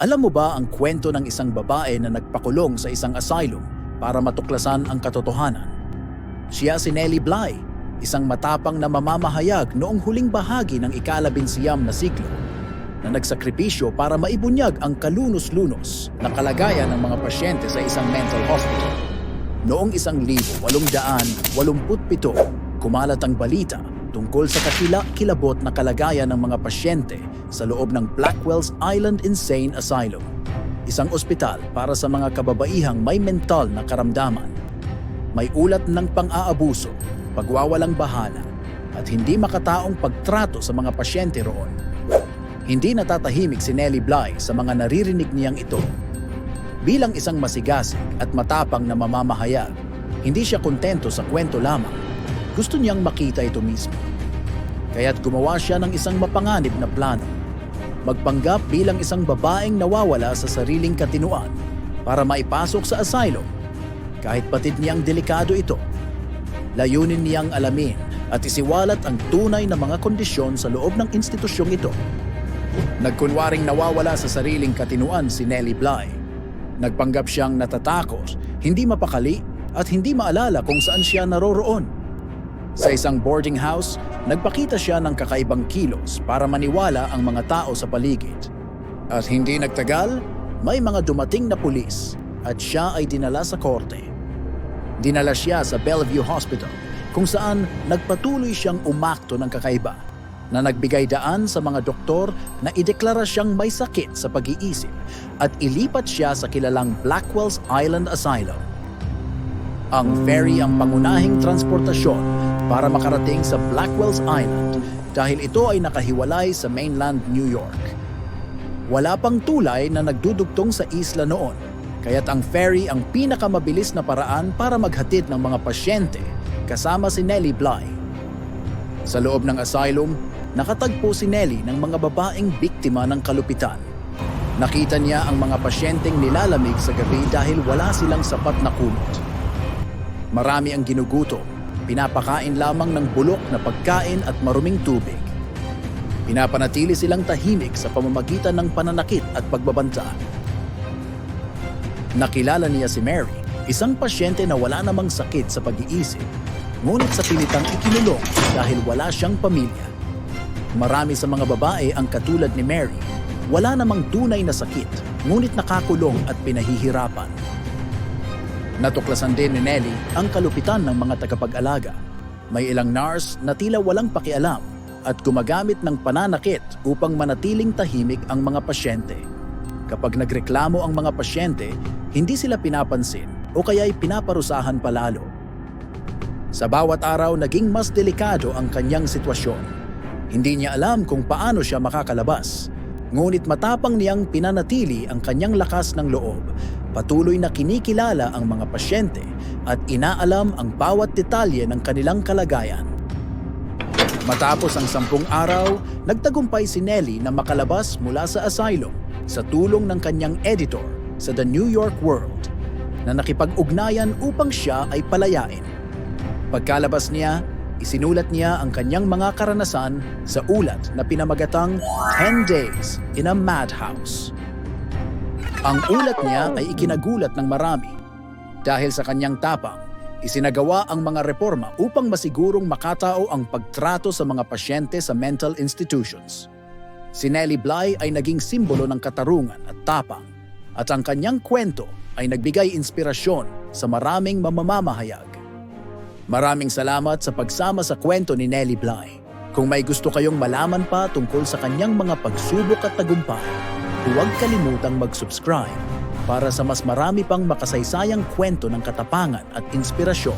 Alam mo ba ang kwento ng isang babae na nagpakulong sa isang asylum para matuklasan ang katotohanan? Siya si Nellie Bly, isang matapang na mamamahayag noong huling bahagi ng ikalabinsiyam na siglo na nagsakripisyo para maibunyag ang kalunos-lunos na kalagayan ng mga pasyente sa isang mental hospital. Noong isang libo walong daan, walumput-pito, kumalat ang balita tungkol sa kakila-kilabot na kalagayan ng mga pasyente sa loob ng Blackwell's Island Insane Asylum, isang ospital para sa mga kababaihang may mental na karamdaman. May ulat ng pang-aabuso, pagwawalang bahala, at hindi makataong pagtrato sa mga pasyente roon. Hindi natatahimik si Nellie Bly sa mga naririnig niyang ito. Bilang isang masigasig at matapang na mamamahayag, hindi siya kontento sa kwento lamang. Gusto niyang makita ito mismo. Kaya't gumawa siya ng isang mapanganib na plano. Magpanggap bilang isang babaeng nawawala sa sariling katinuan para maipasok sa asylum. Kahit patid niyang delikado ito, layunin niyang alamin at isiwalat ang tunay na mga kondisyon sa loob ng institusyong ito. Nagkunwaring nawawala sa sariling katinuan si Nellie Bly. Nagpanggap siyang natatakot, hindi mapakali at hindi maalala kung saan siya naroroon. Sa isang boarding house, nagpakita siya ng kakaibang kilos para maniwala ang mga tao sa paligid. At hindi nagtagal, may mga dumating na pulis at siya ay dinala sa korte. Dinala siya sa Bellevue Hospital kung saan nagpatuloy siyang umakto ng kakaiba na nagbigay daan sa mga doktor na ideklara siyang may sakit sa pag-iisip at ilipat siya sa kilalang Blackwell's Island Asylum. Ang ferry ang pangunahing transportasyon para makarating sa Blackwell's Island dahil ito ay nakahiwalay sa mainland New York. Wala pang tulay na nagdudugtong sa isla noon, kaya't ang ferry ang pinakamabilis na paraan para maghatid ng mga pasyente kasama si Nellie Bly. Sa loob ng asylum, nakatagpo si Nellie ng mga babaeng biktima ng kalupitan. Nakita niya ang mga pasyenteng nilalamig sa gabi dahil wala silang sapat na kumot. Marami ang ginugutom, pinapakain lamang ng bulok na pagkain at maruming tubig. Pinapanatili silang tahimik sa pamamagitan ng pananakit at pagbabanta. Nakilala niya si Mary, isang pasyente na wala namang sakit sa pag-iisip, ngunit sa pilitang ikinulong dahil wala siyang pamilya. Marami sa mga babae ang katulad ni Mary, wala namang tunay na sakit, ngunit nakakulong at pinahihirapan. Natuklasan din ni Nellie ang kalupitan ng mga tagapag-alaga. May ilang nurse na tila walang pakialam at gumagamit ng pananakit upang manatiling tahimik ang mga pasyente. Kapag nagreklamo ang mga pasyente, hindi sila pinapansin o kaya'y pinaparusahan palalo. Sa bawat araw, naging mas delikado ang kanyang sitwasyon. Hindi niya alam kung paano siya makakalabas. Ngunit matapang niyang pinanatili ang kanyang lakas ng loob. Patuloy na kinikilala ang mga pasyente at inaalam ang bawat detalye ng kanilang kalagayan. Matapos ang sampung araw, nagtagumpay si Nellie na makalabas mula sa asylum sa tulong ng kanyang editor sa The New York World na nakipag-ugnayan upang siya ay palayain. Pagkalabas niya, isinulat niya ang kanyang mga karanasan sa ulat na pinamagatang 10 Days in a Madhouse. Ang ulat niya ay ikinagulat ng marami. Dahil sa kanyang tapang, isinagawa ang mga reforma upang masigurong makatao ang pagtrato sa mga pasyente sa mental institutions. Si Nellie Bly ay naging simbolo ng katarungan at tapang at ang kanyang kwento ay nagbigay inspirasyon sa maraming mamamahayag. Maraming salamat sa pagsama sa kwento ni Nellie Bly. Kung may gusto kayong malaman pa tungkol sa kanyang mga pagsubok at tagumpay, huwag kalimutang mag-subscribe para sa mas marami pang makasaysayang kwento ng katapangan at inspirasyon